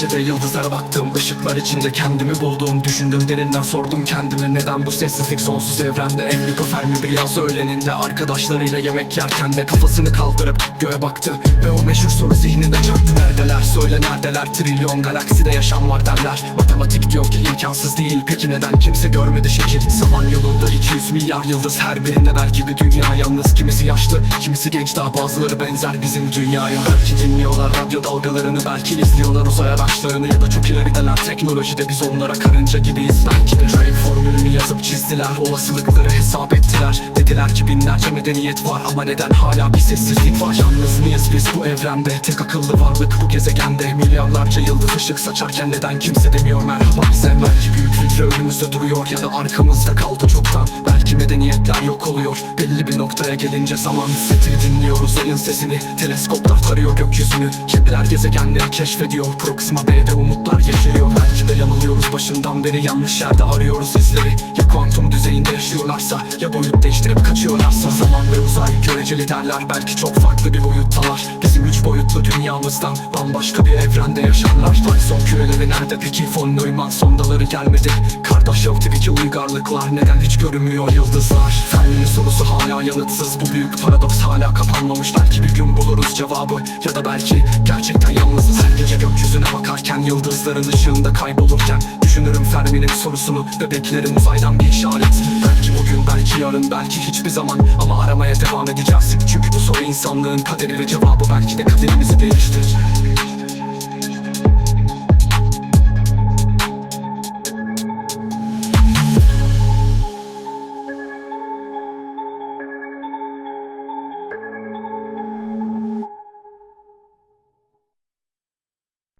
Gecede yıldızlara baktım. Işıklar içinde kendimi buldum. Düşündüm derinden sordum kendime neden bu sessizlik sonsuz evrende? Enrico Fermi bir yaz öğleninde? Arkadaşlarıyla yemek yerken de Kafasını kaldırıp göğe baktı. Ve o meşhur soru zihninde çaktı Neredeler? Söyle neredeler? Trilyon galakside yaşam var derler. Matematik diyor ki imkansız değil. Peki neden? Kimse görmedi şekil Zaman yolunda 200 milyar yıldız. Her birinde belki bir dünya yalnız. Kimisi yaşlı kimisi genç. Daha bazıları benzer bizim dünyaya. Belki dinliyorlar radyo dalgalarını belki izliyorlar uzay araçlarını Ya da çok ilerideler teknolojide biz onlara karınca gibiyiz. Belki de Ray formülünü yazıp çizdiler olasılıkları hesap ettiler. Dediler ki binlerce medeniyet var ama neden hala bir sessizlik var? Yalnız mıyız biz bu evrende? Tek akıllı varlık bu gezegende. Milyarlarca yıldız ışık saçarken neden kimse demiyor merhaba? Bize Belki büyük hücre önümüzde duruyor ya da arkamızda kaldı çoktan Belki medeniyetler yok oluyor. Belli bir noktaya gelince zaman hissettiği dinliyoruz. Ayın sesini Teleskoplar tarıyor gökyüzünü. Kediler gezegenleri keşfediyor. Proxima B'de umutlar yeşeriyor Belki de yanılıyoruz. Başından beri yanlış yerde arıyoruz izleri. Ya kuantum düzeyinde yaşıyorlarsa ya boyut değiştirip kaçıyorlarsa. Zaman ve uzay göreceli derler. Belki çok farklı bir boyuttalar. Bizim üç boyutlu dünyamızdan bambaşka bir evrende yaşarlar. Dyson küreleri nerede peki? Von Neumann sondaları gelmedi Kardashev uygarlıklar. Neden hiç görünmüyor yıldızlar? Fermi'nin sorusu hala yanıtsız. Bu büyük paradoks hala kapanmamış. Belki bir gün buluruz cevabı. Ya da belki gerçekten yalnızız. Her gece gökyüzüne bakarken yıldızların ışığında kaybolurken Düşünürüm Fermi'nin sorusunu. Bebeklerin uzaydan bir işaret. Belki bugün belki yarın belki hiçbir zaman. Ama aramaya devam edeceğiz. Çünkü bu soru insanlığın kaderi ve cevabı. Belki de kaderimizi değiştirir